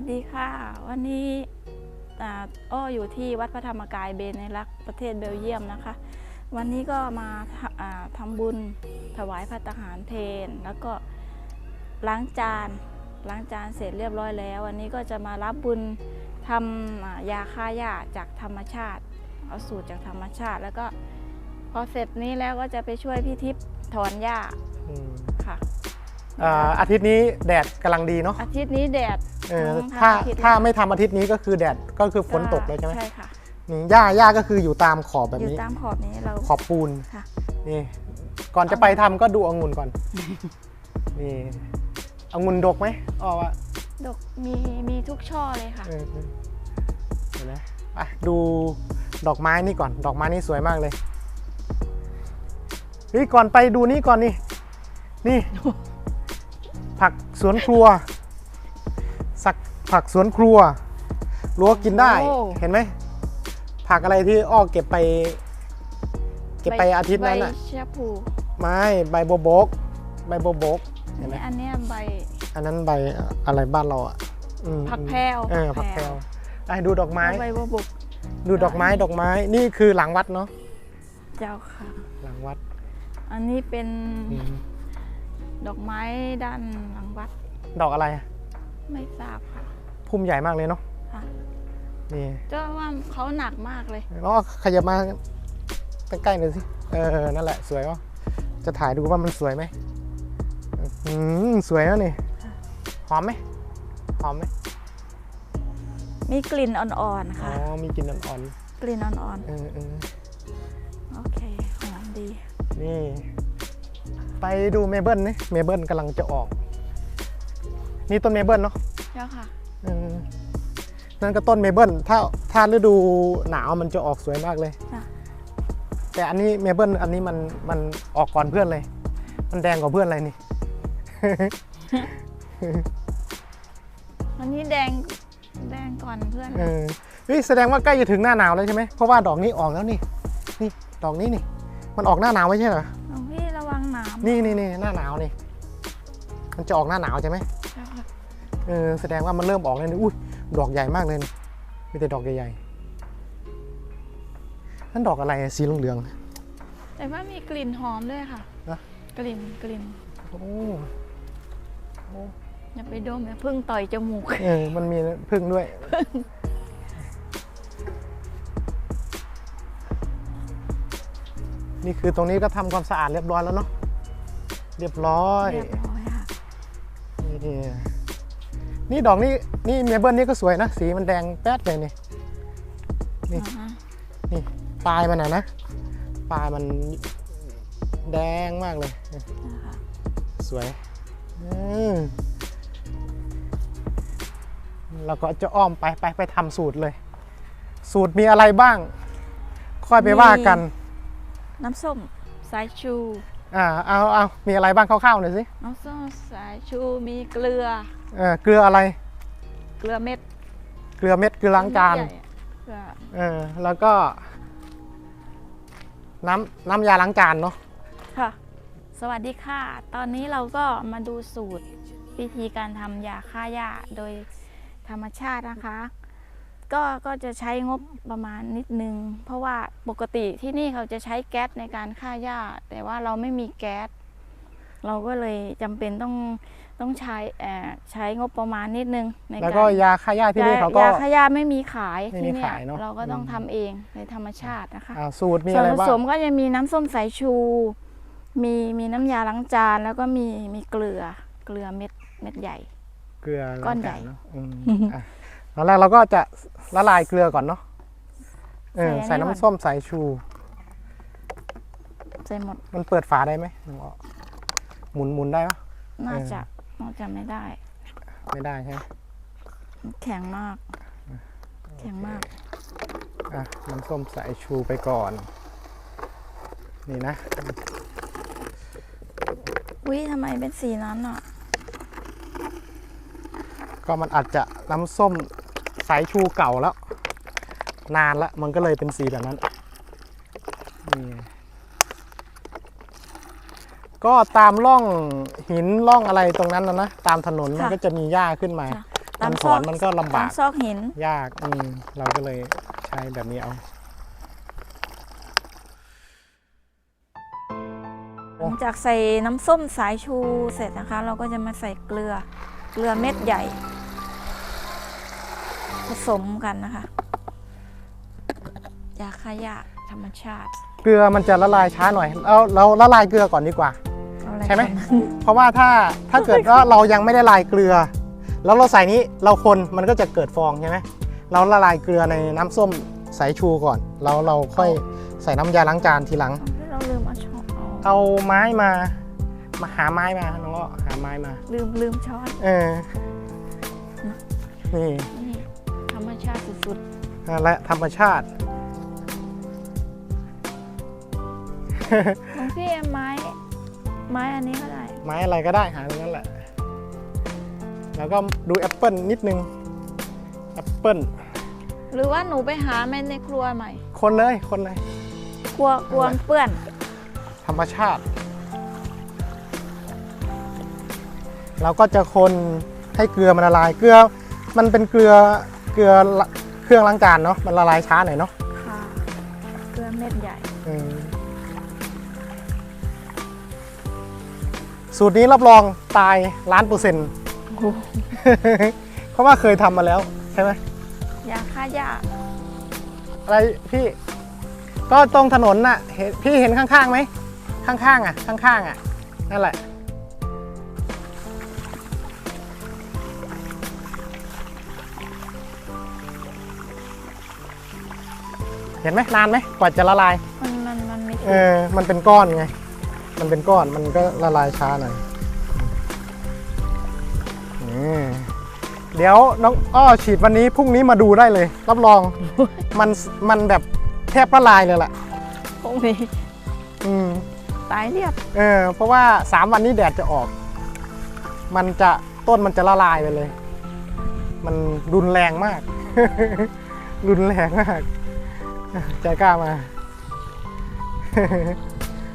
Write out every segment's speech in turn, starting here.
สดีค่ะ วันนี้อ่าอ้ออยู่ที่วัดพระธรรมกายเบเนลักษ์ประเทศเบลเยียมนะคะ วันนี้ก็มาทำอ่าทำบุญถวายพระทหารเพนแล้วก็ล้างจานล้างจานเสร็จเรียบร้อยแล้ว วันนี้ก็จะมารับบุญทำอ่ายาฆ่าหญ้าจากธรรมชาติ เอาสูตรจากธรรมชาติ แล้วก็พอเสร็จนี้แล้วก็จะไปช่วยพี่ทิพย์ถอนหญ้าอืมค่ะ อ่าอาทิตย์นี้แดดกำลังดีเนาะอาทิตย์นี้แดดเออทั้งถ้าอาทิตย์ถ้าเลยไม่ทำอาทิตย์นี้ก็คือแดดก็คือฝนตกเลยใช่ไหมใช่ค่ะนี่หญ้าหญ้าก็คืออยู่ตามขอบแบบอยู่นี้ตามขอบนี้เราขอบปูนค่ะนี่ก่อนจะไปทำก็ดูองุ่นก่อนนี่องุ่นดกไหมอ้อว่าดอกมีมีทุกช่อเลยค่ะเออเห็นไหมไปดูดอกไม้นี่ก่อนดอกไม้นี่สวยมากเลยเฮ้ยก่อนไปดูนี่ก่อนนี่นี่ ผักสวนครัว สักผักสวนครัวรั้วกินได้โอ้ เห็นไหม ผักอะไรที่อ้อเก็บไป เก็บไปอาทิตย์นั้นใบอะเชียพูไม่ใบโบบก ใบโบบก เห็นไหม อันเนี้ยใบ อันนั้นใบอะไรบ้านเราอะอืมผักแพรวเออผักแพรวไปดูดอกไม้ ใบบัวบกดูดอกไม้ดอกไม้นี่คือหลังวัดเนาะเจ้าค่ะ หลังวัดอันนี้เป็นอืม ดอกไม้ด้านหลังวัด ดอกอะไรอะไม่ทราบค่ะ พุ่มใหญ่มากเลยเนาะค่ะ นี่เจ้าว่าเขาหนักมากเลย แล้วขยับมาใกล้ๆหน่อยสิ เออ นั่นแหละ สวยวะจะถ่ายดูว่ามันสวยไหมอืมสวยนะนี่ หอมไหม หอมไหมมีกลิ่นอ่อนอ๋ๆอค่ะ มีกลิ่นอ่อนกลิ่นอ่อนๆเออเออๆโอเคหอมดี นี่ ไปดูเมเบิลนี่เมเบิลกำลังจะออก นี่ต้นเมเบิลเนาะเจ้าค่ะเออนั่นก็ต้นเมเบิลถ้าถ้าฤดูหนาวมันจะออกสวยมากเลยค่ะแต่อันนี้เมเบิลอันนี้มันมันออกก่อนเพื่อนเลย มันแดงกว่าเพื่อนเลยนี่อันนี้แดงแดงก่อนเพื่อน เออเฮ้ยแสดงว่าใกล้จะถึงหน้าหนาวแล้วใช่ไหมเพราะว่าดอกนี้ออกแล้วนี่ นี่ ดอกนี้นี่ มันออกหน้าหนาวไม่ใช่เหรอ นามนี่นี่นี่หน้าหนาวนี่ มันจะออกหน้าหนาวใช่ไหมเจ้าค่ะเออแสดงว่ามันเริ่มออกแล้วนี่อุ้ยดอกใหญ่มากเลยนี่มีแต่ดอกใหญ่ๆนั่นดอกอะไรอะสีเหลืองแต่ว่ามีกลิ่นหอมด้วยค่ะนะกลิ่นกลิ่นๆโอ้อย่าไปดมอย่าพึ่งต่อยจมูก เออมันมีพึ่งด้วย นี่คือตรงนี้ก็ทำความสะอาดเรียบร้อยแล้วเนาะ เรียบร้อย เรียบร้อยค่ะนี่นี่ดอกนี่นี่เมเบิลนี่ก็สวยนะ สีมันแดงแป๊ดเลยนี่ นี่อ่าฮะนี่ปลายมันอะนะ ปลายมันแดงมากเลยนะคะสวยอืมเราก็จะอ้อมไปไปไปทำสูตรเลย สูตรมีอะไรบ้าง ค่อยไปว่ากัน น้ำส้มสายชู อ่าเอาเอามีอะไรบ้างคร่าวๆหน่อยสิน้ำส้มสายชูมีเกลือ เออเกลืออะไร เกลือเม็ดเกลือเม็ดเกลือล้างจานใหญ่อะเกลือเออแล้วก็ น้ำน้ำยาล้างจานเนาะค่ะ สวัสดีค่ะ ตอนนี้เราก็มาดูสูตรวิธีการทำยาฆ่าหญ้าโดยธรรมชาตินะคะ ก็ก็จะใช้งบประมาณนิดนึง เพราะว่าปกติที่นี่เขาจะใช้แก๊สในการฆ่าหญ้า แต่ว่าเราไม่มีแก๊สเราก็เลยจำเป็นต้องต้องใช้เอ่อใช้งบประมาณนิดนึงในแล้วการก็ยาฆ่าหญ้าที่นี่เขาก็ยาฆ่าหญ้าไม่มีขายไม่มีที่เนี่ยขายเนอะเราก็ต้องอืมทำเองในธรรมชาตินะคะอ่าสูตรมีส่วอะนไรผบ้างสมก็จะมีน้ำส้มสายชู มีมีน้ำยาล้างจานแล้วก็มีมีเกลือเกลือเม็ดเม็ดใหญ่ เกลือก้อนใหญ่ ล้างจาเนาะอืมอะตอนแรกเราก็จะละลายเกลือก่อนเนาะเออใส่ใส่อันนี้ก่อน น้ำส้มสายชู ใส่หมดมันเปิดฝาได้ไหมน้องอ้อหมุนหมุนได้ปะ น่าเออ จะน่าจะไม่ได้ ไม่ได้ใช่ไหมแข็งมาก แข็งมาก อะน้ำส้มสายชูไปก่อน นี่นะวิทำไมเป็นสีนั้นอะก็มันอาจจะน้ำส้ม สายชูเก่าแล้ว นานแล้วมันก็เลยเป็นสีแบบนั้นนี่ก็ตามร่องหินร่องอะไรตรงนั้นนะนะตามถนนมันค่ะก็จะมีหญ้าขึ้นมาค่ะตามการสอนมันก็ลำตาบามกซอกหินยากอืมเราก็เลยใช้แบบนี้เอาหลังจากใส่น้ำส้มสายชูเสร็จนะคะ เราก็จะมาใส่เกลือเกลือเม็ดใหญ่ ผสมกันนะคะยาขยะธรรมชาติ เกลือมันจะละลายช้าหน่อยเราเราละลายเกลือก่อนดีกว่า เอาอะรใช่ไหมกันเพราะว่าถ้าถ้าเกิดว่าเรายังไม่ได้ละลายเกลือ แล้วเราใส่นี้เราคนมันก็จะเกิดฟองใช่ไหมเราละลายเกลือในน้ำส้มสายชูก่อน แล้วเราค่อยใส่น้ำยาล้างจานทีหลังเอาเราลืมเอาช้อนเอาเอาไม้มา มาหาไม้มาน้องก็หาไม้มา ลืมลืมช้อนเออนี่นี่ธรรม ชาติสุดนั่นแหละธรรมชาติ ๆของพี่ไม้ไม้อันนี้ก็ได้ไม้อะไรก็ได้หาตรงนั้นแหละ แล้วก็ดูแอปเปิลนิดนึง แอปเปิลหรือว่าหนูไปหาแม่ในครัวใหม่คนเลยคนเลย กลัวกลัวมันเปื้อน ธรรมชาติ เราก็จะคนให้เกลือมันละลายเกลือ มันเป็นเกลือ เกลือละเครื่องล้างจานเนาะมันละลายช้าหน่อยเนาะค่ะเกลือเม็ดใหญ่ อืมสูตรนี้รับรองตายล้านเปอร์เซ็นต์โอ้โหเพราะว่าเคยทำมาแล้ว ใช่ไหมยาฆ่าหญ้าอะไรพี่ ก็ตรงถนนน่ะเห็นพี่เห็นข้างๆไหมข้างๆอะ ข้างๆอะนั่นแหละ เห็นไหมนานไหมกว่าจะละลาย มันมันมันมีเออมันเป็นก้อนไง มันเป็นก้อนมันก็ละลายช้าหน่อยอืมเดี๋ยวน้องอ้อฉีดวันนี้พรุ่งนี้มาดูได้เลย รับรองมันมันแบบแทบละลายเลยล่ะพวกนี้อืม ตายเรียบเออเพราะว่า3วันนี้แดดจะออก มันจะต้นมันจะละลายไปเลย มันรุนแรงมาก รุนแรงมาก ใจกล้ามา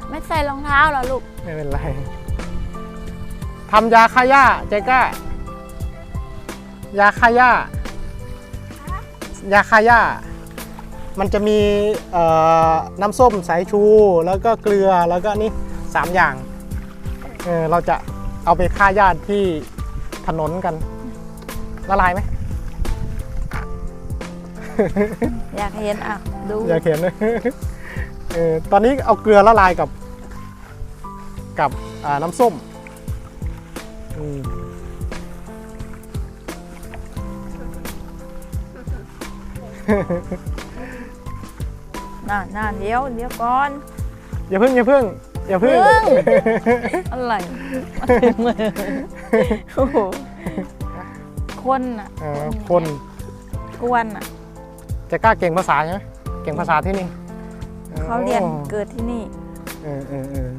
ไม่ใส่รองเท้าเหรอลูก ไม่เป็นไรทำยาฆ่าหญ้าใจกล้ายาฆ่าหญ้ายาฆ่าหญ้ามันจะมีเอ่อน้ำส้มสายชู แล้วก็เกลือแล้วก็นี่สามอย่างเออเราจะเอาไปฆ่าหญ้าที่ถนนกันละลายไหมอยากเห็นอะ ดูอยากเห็นเออตอนนี้เอาเกลือละลายกับ กับอ่าน้ำส้มอืมน่าน่าเดี๋ยวเดี๋ยวก่อน อย่าพึ่งอย่าพึ่งอย่าพึ่งพึ่งอะไรมาถึงเลยโอ้โหคนอะเออคนกวนอะ จะกล้าเก่งภาษาใช่ไหมเก่งภาษาที่นี่เขาเรียนโอ้เกิดที่นี่เออเออเออ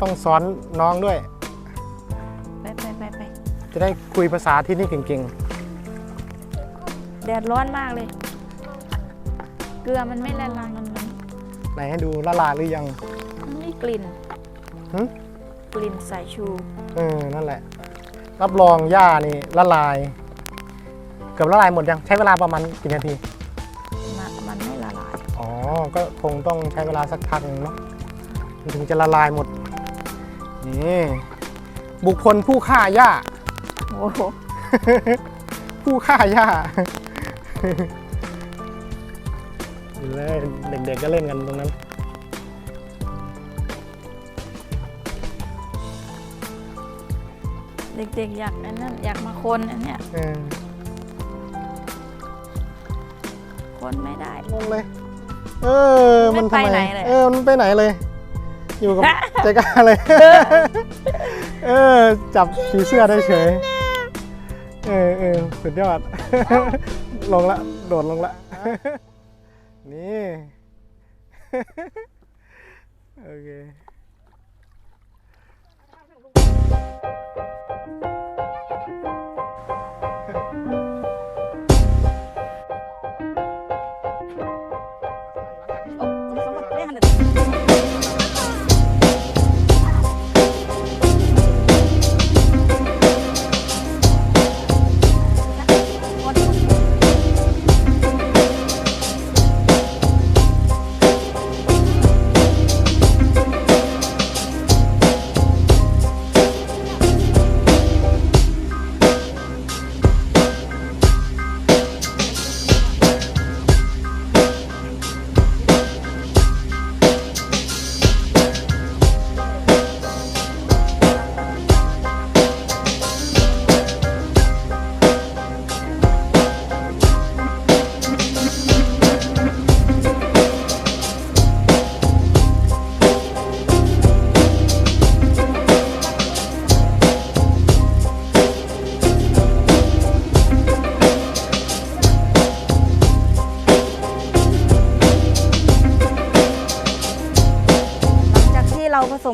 ต้องสอนน้องด้วย ไปไปไปไปจะได้คุยภาษาที่นี่เก่งแดดร้อนมากเลย เกลือมันไม่ละลายมันมันๆ ไหนให้ดูละลายหรือยังมันมีกลิ่นหึกลิ่นสายชู เออ นั่นแหละ รับรองหญ้านี่ละลาย เกือบละลายหมดยัง ใช้เวลาประมาณกี่นาที ก็คงต้องใช้เวลาสักพักหนึงเนาะมันถึงจะละลายหมด นี่บุคคลผู้ฆ่าหญ้าโอ้โหผู้ฆ่าหญ้าเลยเด็กๆก็เล่นกันตรงนั้น เด็กๆอยากอันนั้นอยากมาคนอันเนี้ยเออคนไม่ได้งงเลย เออ มันไม่ทำไปไมไหนเลย เออ มันไปไหนเลย อยู่กับ ใจกล้าเลย เออ จับผีเสื้อได้เฉย เออเออสุดยอด ลงละ โดดลงละ นี่ โอเค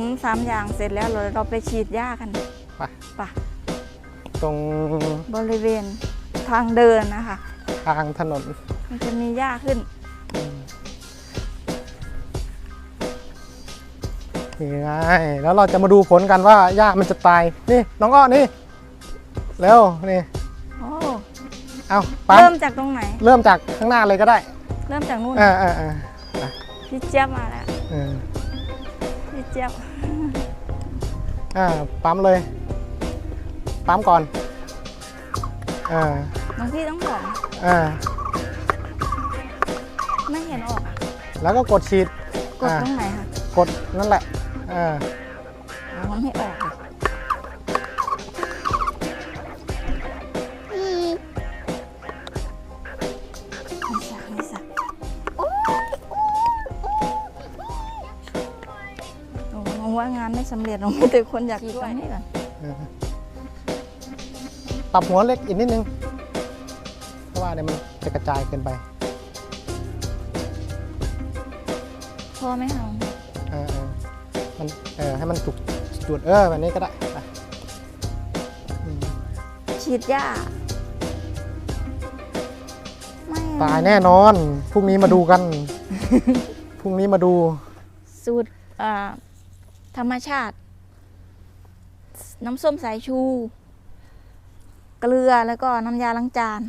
มสามอย่างเสร็จแล้วเราเราไปฉีดหญ้ากันไปไปตรงบริเวณทางเดินนะคะ ทางถนน มันจะมีหญ้าขึ้นนี่ไงแล้วเราจะมาดูผลกันว่าหญ้ามันจะตาย นี่น้องอ้อนี่เร็วนี่โอ้เอาปั๊มเริ่มจากตรงไหน เริ่มจากข้างหน้าเลยก็ได้ เริ่มจากนู่นเออเออเออพี่เจี๊ยบมาแล้วเออ พี่เจี๊ยบอ่าปั๊มเลย ปั๊มก่อนอ่าบางที่ต้องบอกอ่าไม่เห็นออกอะแล้วก็กดฉีดกดตรงไหนคะกดนั่นแหละอ่า อ๋อมันไม่ออกอะ สำเร็จเราไม่แต่คนอยากอยู่ตรงนี้ก่อนปรับหัวเล็กอีกนิดนึง เพราะว่าเดี๋ยวมันจะกระจายเกินไปพอไหมคะเออเออมันเออให้มันจุกจุดเออแบบนี้ก็ได้ไปอืมฉีดหญ้าไม่ตายแน่นอน พรุ่งนี้มาดูกัน พรุ่งนี้มาดูสูตรอ่า ธรรมชาติ น้ำส้มสายชู เกลือแล้วก็น้ำยาล้างจาน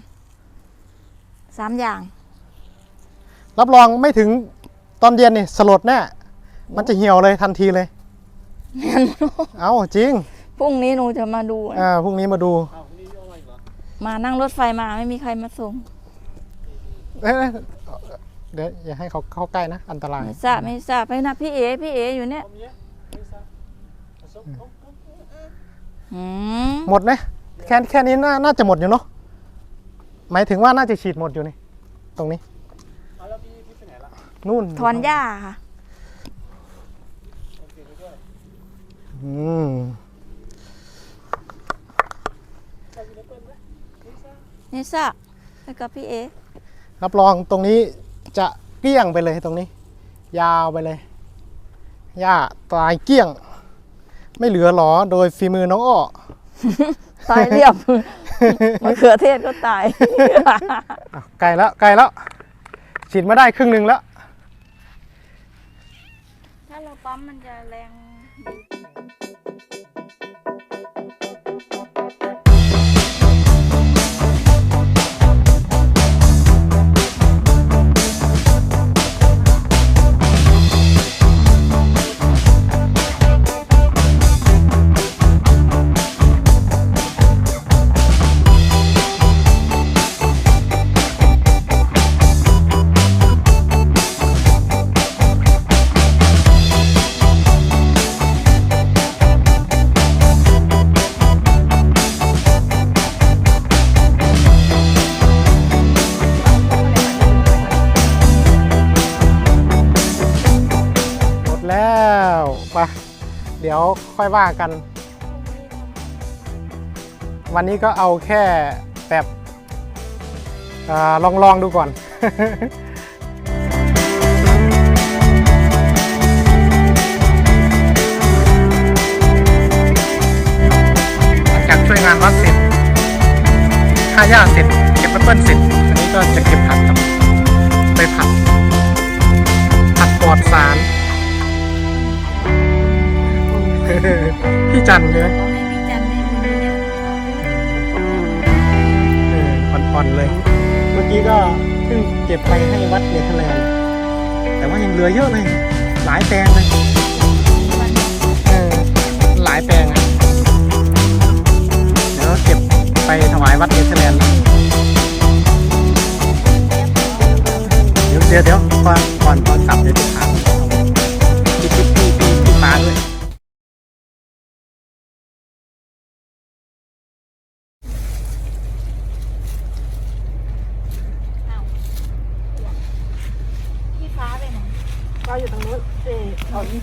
สามอย่าง รับรองไม่ถึงตอนเย็นนี่สลดแน่มันจะเหี่ยวเลยทันทีเลย เอาจริงพรุ่งนี้หนูจะมาดูอ่าพรุ่งนี้มาดู มานั่งรถไฟมาไม่มีใครมาส่งเอ้ยเดี๋ยวอย่าให้เขาเข้าใกล้นะ อันตราย ไม่ทราบไม่ทราบไปนะพี่เอพี่เออยู่เนี่ย อืมหมดไหมแค่แค่นี้น่าน่าจะหมดอยู่เนาะหมายถึงว่าน่าจะฉีดหมดอยู่นี่ ตรงนี้นู่นถอนหญ้าค่ะ อืมนี่ทราบแล้วก็พี่เอรับรองตรงนี้จะเกลี้ยงไปเลยตรงนี้ ยาวไปเลยหญ้าตายเกลี้ยง ไม่เหลือหรอโดยฝีมือน้องอ้อ ตายเรียบ มะเขือเทศก็ตาย อะไกลแล้วไกลแล้วฉีดมาได้ครึ่งหนึ่งแล้ว ถ้าเราปั๊มมันจะแรง ดี๋ยวค่อยว่ากัน วันนี้ก็เอาแค่แบบอลองลองดูก่อนหลังจากช่วยงานวัดเสร็จค่าหญ้าเสร็จ เก็บแอปเปิ้ลเสร็จ อันนี้ก็จะเก็บผักครับ จันใช่ไหมขอให้พี่จันได้บุญเยอะๆนะคะเอออ่อนๆเลย เมื่อกี้ก็เพิ่งเก็บไปให้วัดเนเธอร์แลนด์แต่ว่ายังเหลือเยอะเลย หลายแปลงเลย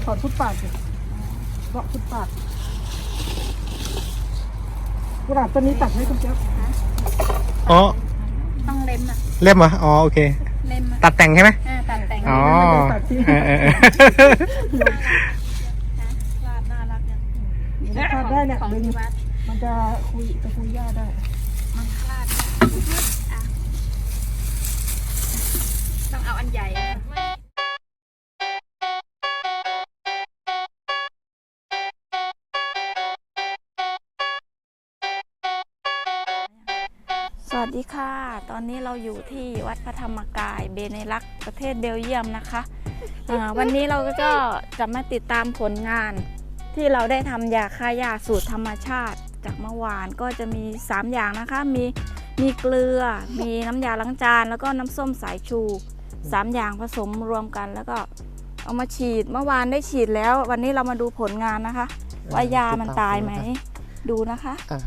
ถอดฟุตปาดสิเบาะฟุตปาดกระดาษตัวนี้ตัดให้คุณเจ้าอ๋อ ต้องเล็มอะ เล่มเหรออ๋อโอเค เล็มอะตัดแต่งใช่ไหมอ่าตัดแต่งอ๋อเล็มเออเออเออมันคลาดได้เนี่ยของดึงที่วัดมันจะคุยจะคุยหญ้าได้ มันคลาดนะอะต้องเอาอันใหญ่อะ ดีค่ะ ตอนนี้เราอยู่ที่วัดพระธรรมกายเบเนลักประเทศเบลเยียมนะคะอ่าวันนี้เราก็จะมาติดตามผลงานที่เราได้ทำยาฆ่าหญ้าสูตรธรรมชาติ จากเมื่อวานก็จะมี 3 อย่างนะคะ มีมีเกลือ มีน้ำยาล้างจาน แล้วก็น้ำส้มสายชู 3 อย่างผสมรวมกันแล้วก็เอามาฉีด เมื่อวานได้ฉีดแล้ว วันนี้เรามาดูผลงานนะคะ ว่ายามันตายไหม ดูนะคะอะ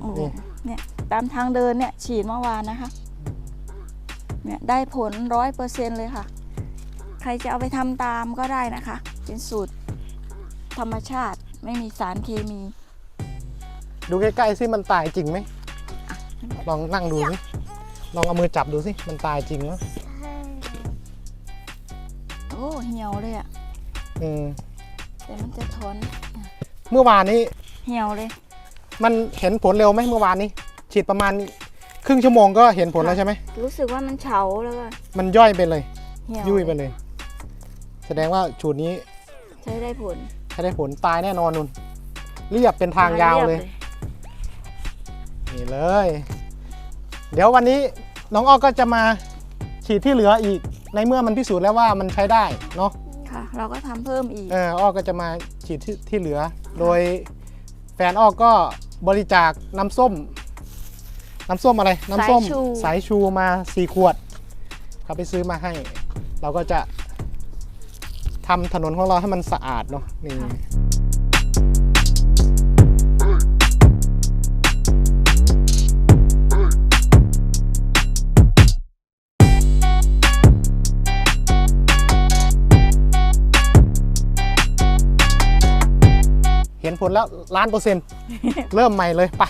โอ้นี่เนี่ย ตามทางเดินเนี่ยฉีดเมื่อวานนะคะเนี่ยได้ผลร้อยเปอร์เซ็นเลยค่ะ ใครจะเอาไปทำตามก็ได้นะคะ เป็นสูตรธรรมชาติไม่มีสารเคมี ดูใกล้ๆสิมันตายจริงไหมลองนั่งดูสิลองเอามือจับดูสิมันตายจริงไหมโอ้เหี่ยวเลยอะอืมแต่มันจะถอนเมื่อวานนี้ เหี่ยวเลย มันเห็นผลเร็วไหมเมื่อวานนี้ ฉีดประมาณครึ่งชั่วโมงก็เห็นผลแล้วใช่ไหม รู้สึกว่ามันเฉาแล้วก็มันย่อยไปเลย เหี่ยวยุ่ยไปเลย แสดงว่าชูดนี้ใช้ได้ผล ใช้ได้ผลตายแน่นอนนุ่นเรียบเป็นทางยาวเลย นี่เลย เดี๋ยววันนี้น้องอ้อก็จะมาฉีดที่เหลืออีก ในเมื่อมันพิสูจน์แล้วว่ามันใช้ได้เนาะ ค่ะ เราก็ทำเพิ่มอีก เอออ้อก็จะมาฉีดที่ที่เหลือ โดยแฟนอ้อก็บริจาคน้ำส้ม น้ำส้มอะไร น้ำส้มสายชูสายชูมาสี่ขวดเขาไปซื้อมาให้ เราก็จะทำถนนของเราให้มันสะอาดเนาะนี่เห็นผลแล้วล้านเปอร์เซ็นต์เริ่มใหม่เลยไปะ